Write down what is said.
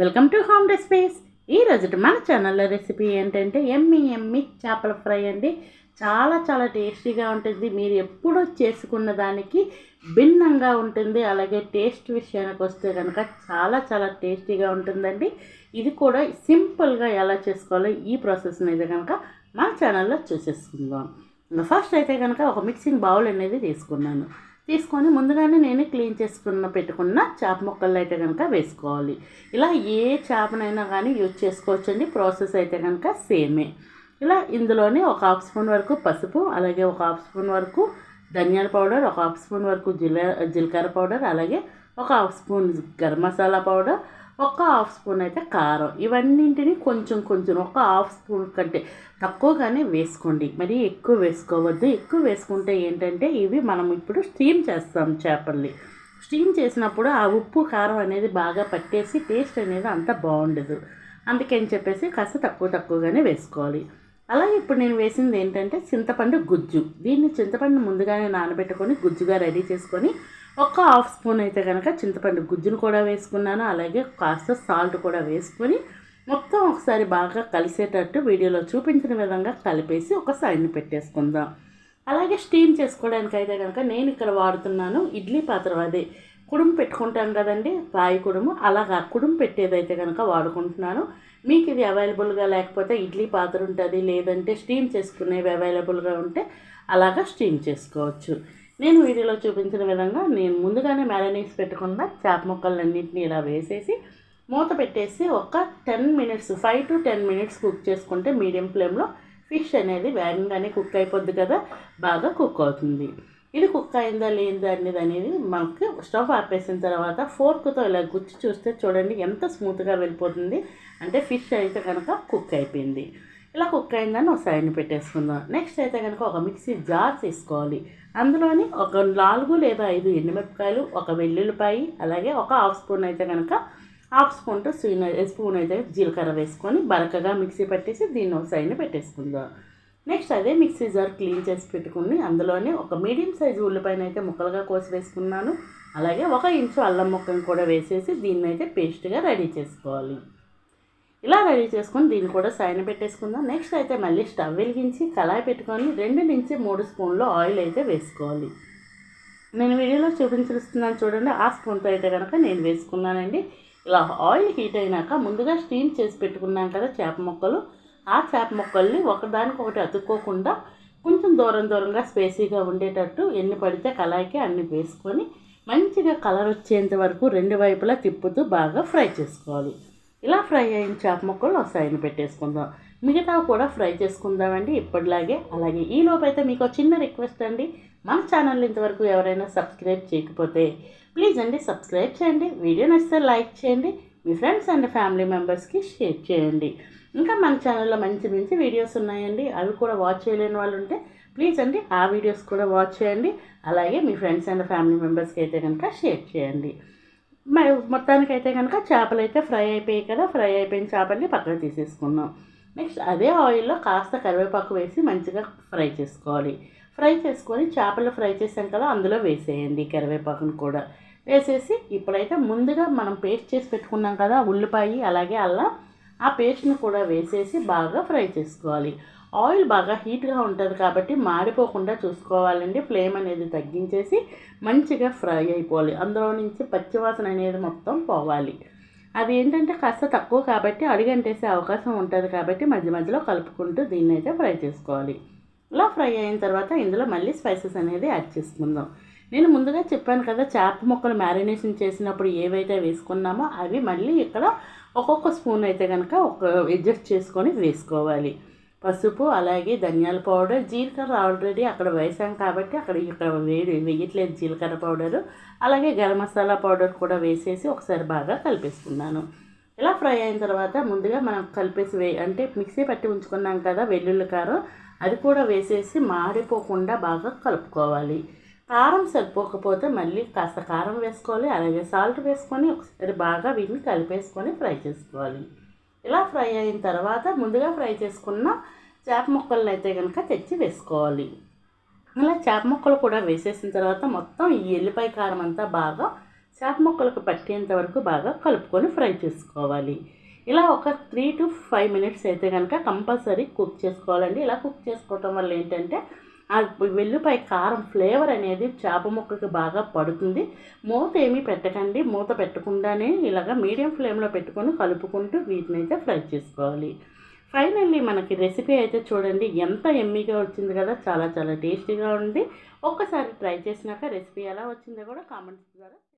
Welcome to home recipes ఈ రోజు మన ఛానల్లో రెసిపీ ఏంటంటే ఎమ్మి ఎమ్మి చేపల ఫ్రై అండి. చాలా చాలా టేస్టీగా ఉంటుంది. మీరు ఎప్పుడూ చేసుకున్న దానికి భిన్నంగా ఉంటుంది. అలాగే టేస్ట్ విషయానికి వస్తే కనుక చాలా చాలా టేస్టీగా ఉంటుందండి. ఇది కూడా సింపుల్గా ఎలా చేసుకోవాలో ఈ ప్రాసెస్ని అయితే కనుక మన ఛానల్లో చూసేసుకుందాం. ఫస్ట్ అయితే కనుక ఒక మిక్సింగ్ బౌల్ అనేది తీసుకున్నాను. తీసుకొని ముందుగానే నేను క్లీన్ చేసుకున్న పెట్టుకున్న చేప ముక్కలు అయితే కనుక వేసుకోవాలి. ఇలా ఏ చేపనైనా కానీ యూజ్ చేసుకోవచ్చండి. ప్రాసెస్ అయితే కనుక సేమే. ఇలా ఇందులోనే ఒక హాఫ్ స్పూన్ వరకు పసుపు అలాగే ఒక హాఫ్ స్పూన్ వరకు ధనియాల పౌడర్ ఒక హాఫ్ స్పూన్ వరకు జీల జీలకర్ర పౌడర్ అలాగే ఒక half spoon garam masala powder ఒక హాఫ్ స్పూన్ అయితే కారం. ఇవన్నింటిని కొంచెం కొంచెం ఒక హాఫ్ స్పూన్ కంటే తక్కువగానే వేసుకోండి. మరి ఎక్కువ వేసుకోవద్దు. ఎక్కువ వేసుకుంటే ఏంటంటే ఇవి మనం ఇప్పుడు స్టీమ్ చేస్తాం చేపల్ని. స్టీమ్ చేసినప్పుడు ఆ ఉప్పు కారం అనేది బాగా పట్టేసి టేస్ట్ అనేది అంత బాగుండదు. అందుకని చెప్పేసి కాస్త తక్కువ తక్కువగానే వేసుకోవాలి. అలాగే ఇప్పుడు నేను వేసింది ఏంటంటే చింతపండు గుజ్జు. దీన్ని చింతపండు ముందుగానే నానబెట్టుకొని గుజ్జుగా రెడీ చేసుకొని ఒక హాఫ్ స్పూన్ అయితే కనుక చింతపండు గుజ్జును కూడా వేసుకున్నాను. అలాగే కాస్త సాల్ట్ కూడా వేసుకొని మొత్తం ఒకసారి బాగా కలిసేటట్టు వీడియోలో చూపించిన విధంగా కలిపేసి ఒక సైడ్ని పెట్టేసుకుందాం. అలాగే స్టీమ్ చేసుకోవడానికి అయితే కనుక నేను ఇక్కడ వాడుతున్నాను ఇడ్లీ పాత్ర అదే కుడుము పెట్టుకుంటాం కదండి రాయి కుడుము. అలాగా కుడుము పెట్టేదైతే కనుక వాడుకుంటున్నాను. మీకు ఇది అవైలబుల్గా లేకపోతే ఇడ్లీ పాత్ర ఉంటుంది లేదంటే స్టీమ్ చేసుకునేవి అవైలబుల్గా ఉంటే అలాగా స్టీమ్ చేసుకోవచ్చు. నేను వీడియోలో చూపించిన విధంగా నేను ముందుగానే మ్యారినేట్స్ పెట్టుకున్న చేప ముక్కలన్నింటినీ ఇలా వేసేసి మూత పెట్టేసి ఒక ten minutes five to ten minutes cook చేసుకుంటే మీడియం ఫ్లేమ్లో ఫిష్ అనేది వేగంగానే కుక్ అయిపోద్ది కదా బాగా కుక్ అవుతుంది. ఇది కుక్ అయిందా లేదా అనేది అనేది మనకి స్టవ్ ఆపేసిన తర్వాత ఫోర్క్తో ఇలా గుచ్చి చూస్తే చూడండి ఎంత స్మూత్గా వెళ్ళిపోతుంది. అంటే ఫిష్ అయితే కనుక కుక్ అయిపోయింది. ఇలా కుక్ అయిందని ఒక సైడ్ని పెట్టేసుకుందాం. నెక్స్ట్ అయితే కనుక ఒక మిక్సీ జార్ తీసుకోవాలి. అందులోని ఒక నాలుగు లేదా ఐదు ఎండుమిరపకాయలు ఒక వెల్లుల్లిపాయి అలాగే ఒక హాఫ్ స్పూన్ అయితే కనుక హాఫ్ స్పూన్ స్పూన్ స్పూన్ అయితే జీలకర్ర వేసుకొని బరకగా మిక్సీ పట్టేసి దీన్ని ఒక సైడ్ని పెట్టేసుకుందాం. నెక్స్ట్ అదే మిక్సీ జార్ క్లీన్ చేసి పెట్టుకుని అందులోనే ఒక మీడియం సైజు ఉల్లిపాయను అయితే ముక్కలుగా కోసి వేసుకున్నాను. అలాగే ఒక ఇంచు అల్లం ముక్కను కూడా వేసేసి దీన్ని అయితే పేస్ట్గా రెడీ చేసుకోవాలి. ఇలా రెడీ చేసుకొని దీన్ని కూడా సైన్ పెట్టేసుకుందాం. నెక్స్ట్ అయితే మళ్ళీ స్టవ్ వెలిగించి కళాయి పెట్టుకొని రెండు నుంచి మూడు స్పూన్లు ఆయిల్ అయితే వేసుకోవాలి. నేను వీడియోలో చూపించుస్తున్నాను చూడండి ఆ స్పూన్తో అయితే కనుక నేను వేసుకున్నానండి. ఇలా ఆయిల్ హీట్ అయినాక ముందుగా స్టీమ్ చేసి పెట్టుకున్నాం కదా చేప ముక్కలు. ఆ చేప మొక్కల్ని ఒకదానికొకటి అతుక్కోకుండా కొంచెం దూరం దూరంగా స్పేసీగా ఉండేటట్టు ఎన్ని పడితే కళాయికి అన్ని వేసుకొని మంచిగా కలర్ వచ్చేంత వరకు రెండు వైపులా తిప్పుతూ బాగా ఫ్రై చేసుకోవాలి. ఇలా ఫ్రై అయిన చేప ముక్కలు ఒక సైడ్ పెట్టేసుకుందాం. మిగతా కూడా ఫ్రై చేసుకుందామండి ఇప్పటిలాగే. అలాగే ఈ లోపైతే మీకు చిన్న రిక్వెస్ట్ అండి. మన ఛానల్ ఇంతవరకు ఎవరైనా సబ్స్క్రైబ్ చేయకపోతే ప్లీజ్ అండి సబ్స్క్రైబ్ చేయండి. వీడియో నచ్చితే లైక్ చేయండి. మీ ఫ్రెండ్స్ అండ్ ఫ్యామిలీ మెంబర్స్కి షేర్ చేయండి. ఇంకా మన ఛానల్లో మంచి మంచి వీడియోస్ ఉన్నాయండి. అవి కూడా వాచ్ చేయలేని వాళ్ళు ఉంటే ప్లీజ్ అండి ఆ వీడియోస్ కూడా వాచ్ చేయండి. అలాగే మీ ఫ్రెండ్స్ అండ్ ఫ్యామిలీ మెంబర్స్కి అయితే కనుక షేర్ చేయండి. మరి మొత్తానికైతే కనుక చేపలు అయితే ఫ్రై అయిపోయాయి కదా ఫ్రై అయిపోయిన చేపల్ని పక్కన తీసేసుకున్నాం నెక్స్ట్ అదే ఆయిల్లో కాస్త కరివేపాకు వేసి మంచిగా ఫ్రై చేసుకోవాలి. ఫ్రై చేసుకొని చేపలు ఫ్రై చేసాం కదా అందులో వేసేయండి కరివేపాకును కూడా. వేసేసి ఇప్పుడైతే ముందుగా మనం పేస్ట్ చేసి పెట్టుకున్నాం కదా ఉల్లిపాయ అలాగే అల్లం ఆ పేస్ట్ని కూడా వేసేసి బాగా ఫ్రై చేసుకోవాలి. ఆయిల్ బాగా హీట్గా ఉంటుంది కాబట్టి మాడిపోకుండా చూసుకోవాలండి. ఫ్లేమ్ అనేది తగ్గించేసి మంచిగా ఫ్రై అయిపోవాలి. అందులో నుంచి పచ్చివాసన అనేది మొత్తం పోవాలి. అది ఏంటంటే కాస్త తక్కువ కాబట్టి అడిగంటేసే అవకాశం ఉంటుంది కాబట్టి మధ్య మధ్యలో కలుపుకుంటూ దీన్ని అయితే ఫ్రై చేసుకోవాలి. ఇలా ఫ్రై అయిన తర్వాత ఇందులో మళ్ళీ స్పైసెస్ అనేది యాడ్ చేసుకుందాం. నేను ముందుగా చెప్పాను కదా చేప ముక్కలు మ్యారినేషన్ చేసినప్పుడు ఏవైతే వేసుకున్నామో అవి మళ్ళీ ఇక్కడ ఒక్కొక్క స్పూన్ అయితే కనుక ఒక అడ్జస్ట్ చేసుకొని వేసుకోవాలి. పసుపు అలాగే ధనియాల పౌడర్ జీలకర్ర ఆల్రెడీ అక్కడ వేసాం కాబట్టి అక్కడ ఇక్కడ వేడి వేయట్లేదు జీలకర్ర పౌడరు. అలాగే గరం మసాలా పౌడర్ కూడా వేసేసి ఒకసారి బాగా కలిపేసుకున్నాను. ఇలా ఫ్రై అయిన తర్వాత ముందుగా మనం కలిపేసి వే అంటే మిక్సీ పట్టి ఉంచుకున్నాం కదా వెల్లుల్లి కారం అది కూడా వేసేసి మాడిపోకుండా బాగా కలుపుకోవాలి. కారం సరిపోకపోతే మళ్ళీ కాస్త కారం వేసుకోవాలి అలాగే సాల్ట్ వేసుకొని ఒకసారి బాగా వీటిని కలిపేసుకొని ఫ్రై చేసుకోవాలి. ఇలా ఫ్రై అయిన తర్వాత ముందుగా ఫ్రై చేసుకున్న చేప ముక్కలను అయితే కనుక తెచ్చి వేసుకోవాలి. అలా చేప ముక్కలు కూడా వేసేసిన తర్వాత మొత్తం ఈ ఎల్లిపాయ కారం అంతా బాగా చేప ముక్కలకు పట్టేంత వరకు బాగా కలుపుకొని ఫ్రై చేసుకోవాలి. ఇలా ఒక త్రీ టు ఫైవ్ మినిట్స్ అయితే కనుక కంపల్సరీ కుక్ చేసుకోవాలండి. ఇలా కుక్ చేసుకోవటం వల్ల ఏంటంటే ఆ వెల్లుపై కారం ఫ్లేవర్ అనేది చేప ముక్కకి బాగా పడుతుంది. మూత ఏమీ పెట్టకండి. మూత పెట్టకుండానే ఇలాగ మీడియం ఫ్లేమ్లో పెట్టుకొని కలుపుకుంటూ వీటిని అయితే ఫ్రై చేసుకోవాలి. ఫైనల్లీ మనకి రెసిపీ అయితే చూడండి. ఎంత ఎమ్మీగా వచ్చింది కదా. చాలా చాలా టేస్టీగా ఉంది. ఒక్కసారి ట్రై చేసినాక రెసిపీ ఎలా వచ్చిందో కూడా కామెంట్స్ ద్వారా